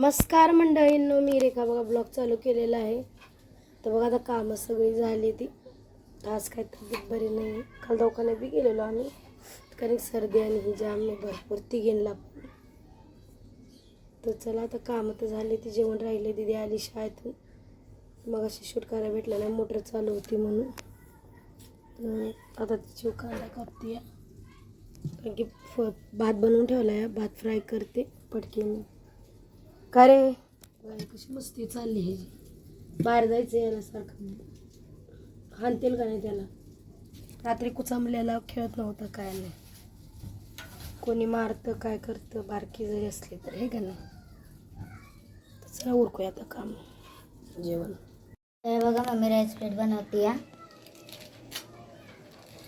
नमस्कार मंडळींनो मी रेखा बघा ब्लॉग चालू केलेला आहे. तर बघा आता कामं सगळी झाली ती. आज काय तब्येत बरी नाही. काल दवाखान्यात बी गेलेलो आम्ही. कारण सर्दी आणि ही जाम मी भरपूर तिघींना पण. तर चला आता कामं तर झाली ती जेवण राहिले दिदी आली शाळेतून. मग अशी शूट करायला भेटलं नाही मोटर चालू होती म्हणून. आता ती चिव कांदा कापते कारण की फ भात बनवून ठेवला आहे भात फ्राय करते पटकीने. का रे? बाई कशी मस्ती चालली हे बाहेर जायचं याला सारखं हाणतील का नाही त्याला? रात्री कुचामल्याला खेळत नव्हता काय नाही. कोणी मारतं काय करतं बारकी जरी असली तर हे का नाही? तर चला उरकूया आता काम. जेवण. हे बघा मम्मी राईस प्लेट बनवते या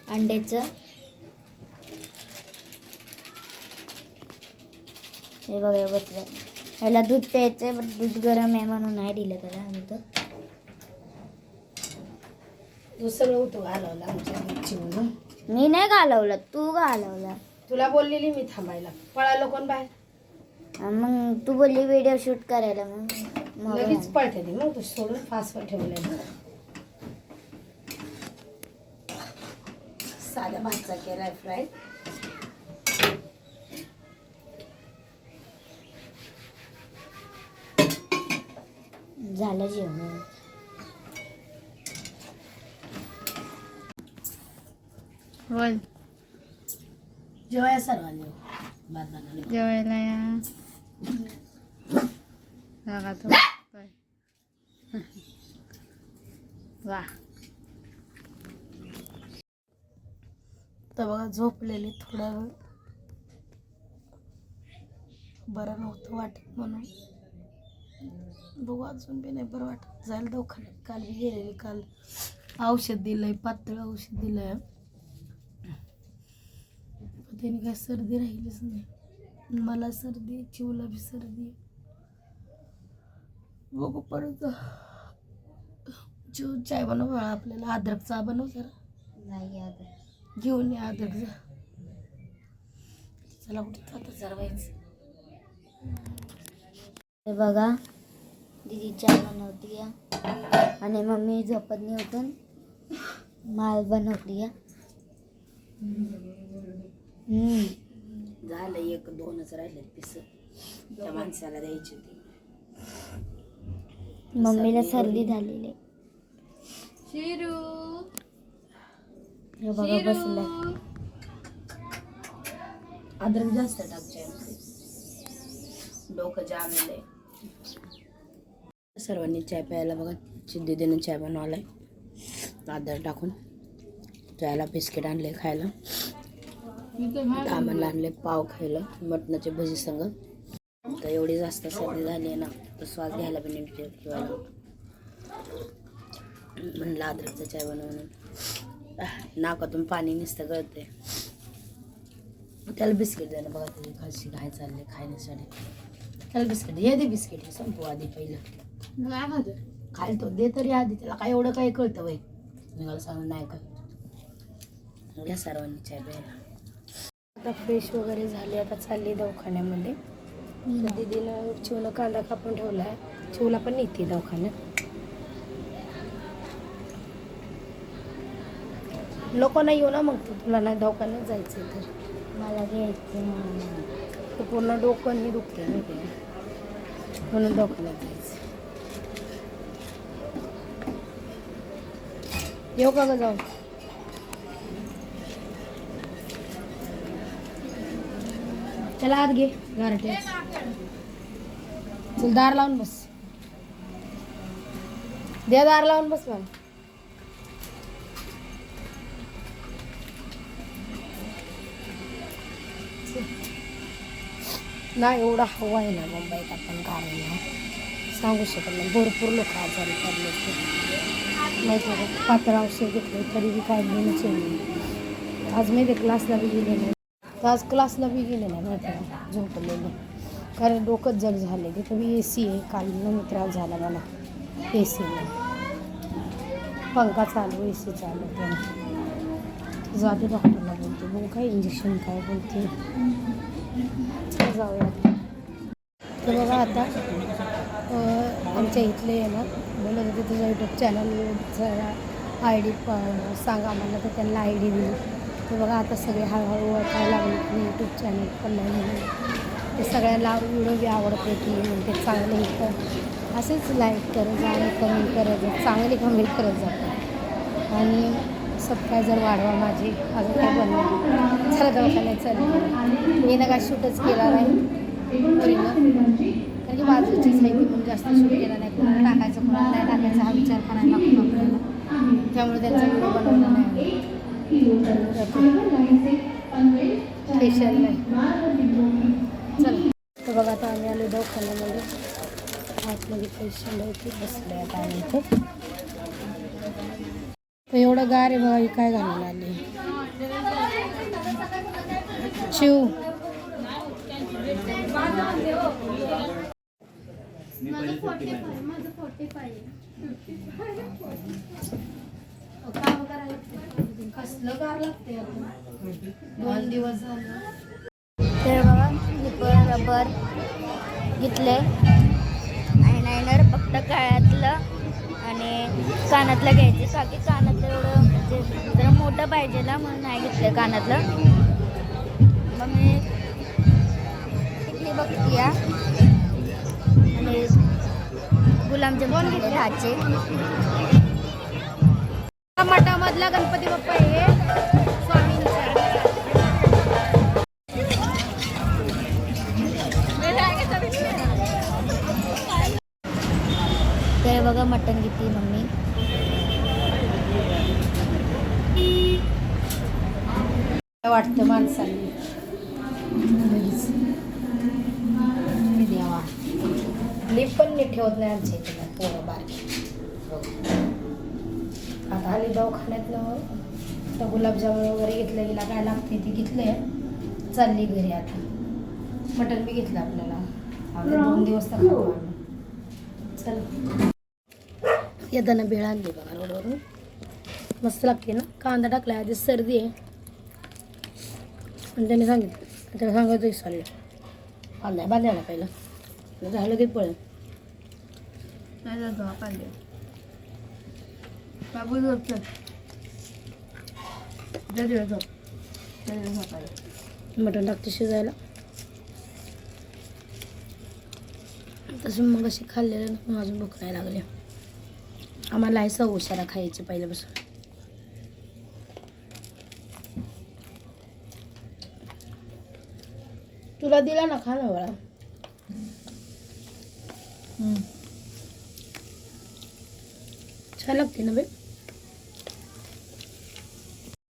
अंड्याचं. हे बघा हे बसलं. ह्याला दूध प्यायचं पण दूध गरम आहे म्हणून नाही दिलं त्याला आम्ही तर. तू सगळं घालवलं आमच्या मी नाही घालवलं तू घालवला. तुला बोललेली मी थांबायला. पळालो कोण बाहेर? मग तू बोलली व्हिडिओ शूट करायला मग. मग लगेच पळते ती मग तू सोडून फास्टवर ठेवलेलं साध्या भातचा केलाय फ्राय झालं जेवण. बोल. जेवाय सर्वांनी. भात बनवले जेवायला या. जागा तो. वा. तर बघा झोपलेली थोडा वेळ. बरं नव्हतं वाटत म्हणून. बघू अजून बी नाही बरं वाटत. जायला दवाखान्यात काल बी गेलेली काल औषध दिलंय पातळ औषध दिलंय. त्याने काय सर्दी राहिलीच नाही. मला सर्दी चिवला बी सर्दी. बघू परत. चिव चाय बनव बाळा आपल्याला अद्रक चहा बनव जरा. नाही घेऊन या अद्रक जा चला कुठं जरवायचं हे बघा दीदी चहा बनवती या आणि मम्मी झोपत नाही उठून माल बनवली या हम्म. झालं एक दोनच राहिले पिस. त्या माणसाला द्यायची होती. मम्मीला सर्दी झालेली आहे. शिरू. हे बघा बसलं अद्रक जास्त टाकच्या डोकं जामलंय सर्वांनी चाय प्यायला बघा. दीदीनं चाय बनवायला आदर टाकून चायला बिस्किट आणले खायला. दामणला आणले पाव खायला. मटणाचे भजी संग. तर एवढी जास्त सर्दी झाली आहे ना तर श्वास घ्यायला पण नीट ठेवायला म्हणलं आदरचा चाय बनवून नाकातून पाणी नुसतं गळते त्याला बिस्किट देणं बघा तुझी खाशी काय चालले खाण्यासाठी त्याला बिस्किट ये दे बिस्किट संपू आधी पहिलं. काय खातो खायला तो दे तरी आधी त्याला काय एवढं काय कळतं वय मी मला सांगून नाही कळत. घ्या सर्वांनी चाय प्यायला आता फ्रेश वगैरे झाली आता चालली दवाखान्यामध्ये. दीदीनं चिवनं कांदा कापून ठेवला आहे. चिवला पण नेते दवाखान्यात. नको नाही येऊ ना मग तू तुला नाही दवाखान्यात जायचं तर. मला घ्यायचं पूर्ण डोकं ही दुखते म्हणून दवाखान्यात जायचं येऊ का ग जाऊ चला आत घे गारठे चल दार लावून बस. दे दार लावून बस मला. नाही एवढा हवा आहे ना मुंबईत आपण कारण सांगू शकत नाही भरपूर लोक आजारी पडले माहिती का पातळ औषध घेतले तरी बी काय घेणंच नाही आज मी ते क्लासला बी गेले नाही तर आज क्लासला बी गेले नाही माहिती आहे का झोपलेले कारण डोकंच जग झाले तिथं बी ए सी आहे काल नवीन त्रास झाला मला ए सीला पंखा चालू ए सी चालू त्याने जाते डॉक्टरला बोलते बघू काय इंजेक्शन काय बोलते जाऊया तर बघा आमच्या इथले आहे ना बोलत होते तुझं यूट्यूब चॅनल आय डी सांगा आम्हाला तर त्यांना आय डी दिली. तर बघा आता सगळे हळूहळू ओळखायला लागले की यूट्यूब चॅनल पण नाही म्हणून ते सगळ्यांना व्हिडिओ बी आवडते की म्हणते चांगले हे कर असेच लाईक करत जा आणि कमेंट करत जा चांगले कमेंट करत जातात आणि सबस्क्रायझर वाढवा माझे अजून काय बनवा चला दवाखान्यात चालेल. मी ना काय शूटच केला नाही. मुलीनं कारण की बाजूचीच आहे ती म्हणून जास्त शूट केला नाही. कोणाला टाकायचं कोणाला नाही टाकायचा हा विचार करायला लागतो आपल्याला. त्यामुळे त्यांचा व्हिडिओ बनवला नाही. स्पेशल नाही. चला. तर बघा आता आम्ही आलो दवाखान्यामध्ये. आतमध्ये पेशंट होते बसले आता आम्ही इथे. तर एवढं गार आहे बघा ही काय घालून आली? शिव. कसलं गार लागते दोन दिवस झालं. तर बघा रबर घेतले आयलायनर फक्त काळ्यातलं आणि कानातलं घ्यायचे. बाकी कानातलं एवढं म्हणजे जरा मोठं पाहिजे ना म्हणून नाही घेतलं कानातलं. मग मी टिकली बघते आणि गुलाबजामुन घेतले हाचे. मठामधला गणपती बाप्पा हे स्वामी बघा मटण घेतली मम्मी. वाटतं माणसांनी? ठेवत नाही आमच्या इथे पोरं बारकी. आता आली दवाखान्यातनं तर गुलाबजामुन वगैरे घेतलं हिला काय लागते ती घेतले चालली घरी आता. मटण बी घेतलं आपल्याला. दोन दिवस तर खाऊ चल. येताना भेळ आणली बघा रोडवरून. मस्त लागते ना. कांदा टाकला आधी सर्दी आहे. पण त्याने सांगितलं. त्याला सांगायचं विसरलं कांदा बांधायला पहिलं. झालं की पळ नाही बाबू झोप चल झोप मटण टाकते शिजायला. तसं मग अशी खाल्लेलं ना अजून भूक नाही लागली. आम्हाला आहे सव उशाला खायची पहिल्यापासून. तुला दिला ना खा ना बाळा छान लागते ना बे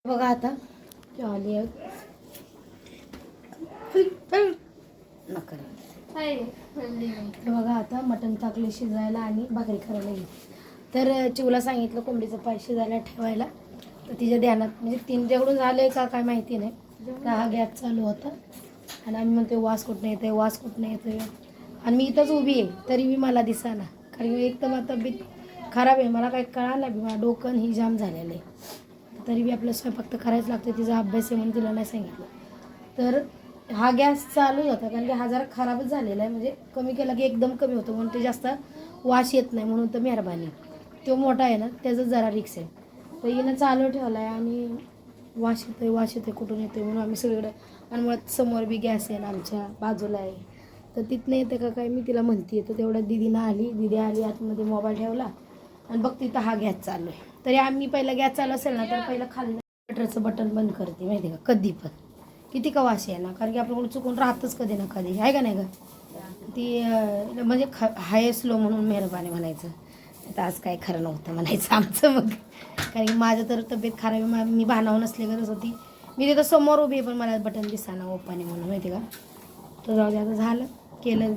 बघा आता. आली बघा आता मटण टाकले शिजायला आणि भाकरी करायला गेली. तर चिवला सांगितलं कोंबडीचं पाय शिजायला ठेवायला. तर तिच्या ध्यानात म्हणजे तीन तेवढं झालंय का काय माहिती नाही. तर हा गॅस चालू होता. आणि आम्ही म्हणतो वास कुठनं येतोय वास कुठनं येतोय. आणि मी इथंच उभी आहे तरी बी मला दिसाना. कारण की एक तर माझी तब्येत खराब आहे मला काही कळालं बी मला डोकं ही जाम झालेलं आहे. तरी बी आपलं स्वयंपाक तर करायच लागतं तिचा अभ्यास आहे म्हणून तिला नाही सांगितलं. तर हा गॅस चालूच होता कारण की हा जरा खराबच झालेला आहे म्हणजे कमी केला की एकदम कमी होतो म्हणून ते जास्त वाश येत नाही म्हणून तर मेहरबानी. तो मोठा आहे ना त्याचं जरा रिक्स आहे. तर हिनं चालू ठेवला आहे आणि आहे येतोय येतो येतोय कुठून येतोय म्हणून आम्ही सगळीकडे आणि मुळात समोर बी गॅस आहे ना आमच्या बाजूला आहे. तर तिथनं येते का काय मी तिला म्हणते तर तेवढ्या दिदीनं आली दिदी आली आतमध्ये मोबाईल ठेवला. आणि बघ तिथं हा गॅस चालू आहे. तरी आम्ही पहिला गॅस चालू असेल ना तर पहिलं खाल्लं बटरचं बटन बंद करते माहिती आहे का? कधी पण. किती का वास आहे ना? कारण की आपल्याकडे चुकून राहतच कधी ना कधी. आहे का नाही का ती म्हणजे ख हाय स्लो म्हणून मेहरबानी म्हणायचं. आता आज काय खरं नव्हतं म्हणायचं आमचं मग. कारण की माझं तर तब्येत खराब आहे मा- मी भानावं नसले गरज होती. मी तिथं समोर उभी आहे पण मला बटन दिसाना ओपाने म्हणून माहिती का? तर जाऊ दे आता झालं केलं.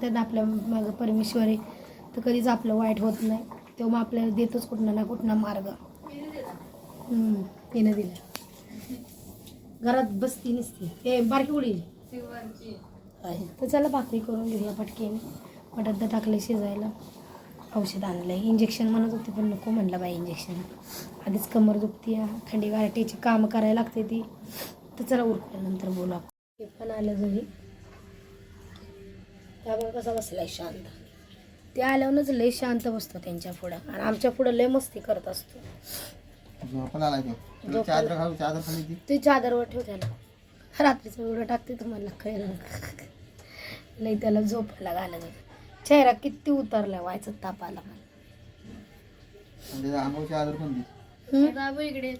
त्यात आपल्या मागं परमेश्वर आहे. तर कधीच आपलं वाईट होत नाही. तेव्हा आपल्याला देतोच कुठं ना कुठं मार्ग. हम्म, तिनं दिलं. घरात बसती नसती. ते बारकी उडी. आहे. तर चला भाकरी करून घेऊया पटकेने. मटात टाकले शिजायला. औषध आणलं आहे इंजेक्शन म्हणत होते पण नको म्हणलं बाई इंजेक्शन आधीच कमर दुखती थंडी गारठीची कामं करायला लागते ती. तर चला उरकल्यानंतर बोलू आपण. ते पण आलं घरी. त्यामुळे कसा बसलाय शांत. ते आल्यावरच लय शांत बसतो त्यांच्या पुढं. आणि आमच्या पुढं लय मस्ती करत असतो. झोपायला आलाय तो. तुला चादर घालू चादर खाली ती ते चादरवर ठेव त्याला. रात्रीचं एवढं टाकते तुम्हाला कळलं लई त्याला झोपायला घालत होतं चेहरा किती उतरला व्हायचं तापाला मला आणि त्याच्या अंगावर चादर पण ती हम्म? इकडे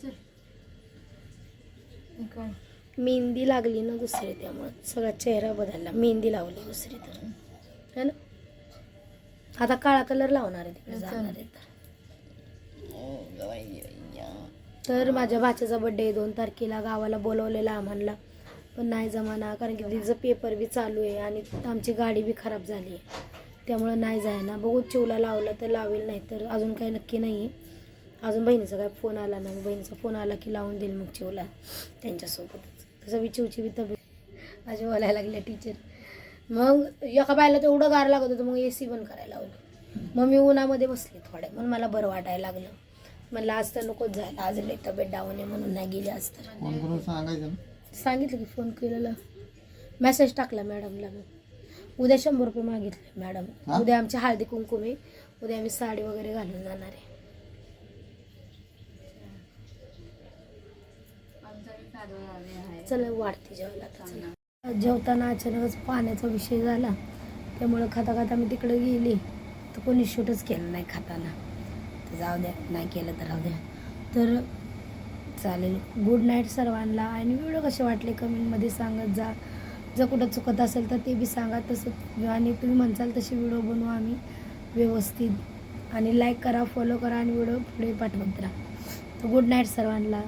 मेहंदी लागली ना दुसरी त्यामुळं. सगळा चेहरा बदलला. मेहंदी लावली दुसरी तर. है ना? आता काळा कलर लावणार आहे तिकडे जाणार आहे तर. तर माझ्या भाच्याचा बड्डे दोन तारखेला गावाला बोलवलेला आम्हाला. पण नाही जमाना कारण की तिचं पेपर बी चालू आहे आणि आमची गाडी बी खराब झाली आहे. त्यामुळं नाही जायना. बघू चिवला लावलं तर लावेल नाही तर अजून काही नक्की नाही. आहे अजून बहिणीचा काय फोन आला नाही. बहिणीचा फोन आला की लावून देईल मग चिवला. त्यांच्यासोबतच. तसं बी चिवची बी तब्येत माझी बोलायला लागल्या टीचर मग एका बायला तेवढं गार लागत होतं मग ए सी बंद करायला लावलं. मग मी उन्हामध्ये बसले थोड्या म्हणून मला बरं वाटायला लागलं. म्हणलं आज तर नकोच जायला आज लई तब्येत डाऊन आहे म्हणून नाही गेली आज तर. सांगायचं सांगितलं की फोन केलेला. मेसेज टाकला मॅडमला मी. उद्या शंभर रुपये मागितले मॅडम? उद्या आमची हळदी कुंकुम आहे. उद्या आम्ही साडी वगैरे घालून जाणार आहे. चला वाढते जेवायला. जेवताना अचानकच पाण्याचा विषय झाला. त्यामुळं खाता खाता मी तिकडे गेली. तर कोणी शूटच केलं नाही खाताना. तर जाऊ द्या नाही केलं तर राहू द्या. तर चालेल. गुड नाईट सर्वांना. आणि व्हिडिओ कसे वाटले कमेंटमध्ये सांगत जा. जर कुठं चुकत असेल तर ते बी सांगा तसं. आणि तुम्ही म्हणसाल तसे व्हिडिओ बनवू आम्ही व्यवस्थित. आणि लाईक करा फॉलो करा आणि व्हिडिओ पुढे पाठवत राहा. तर गुड नाईट सर्वांना.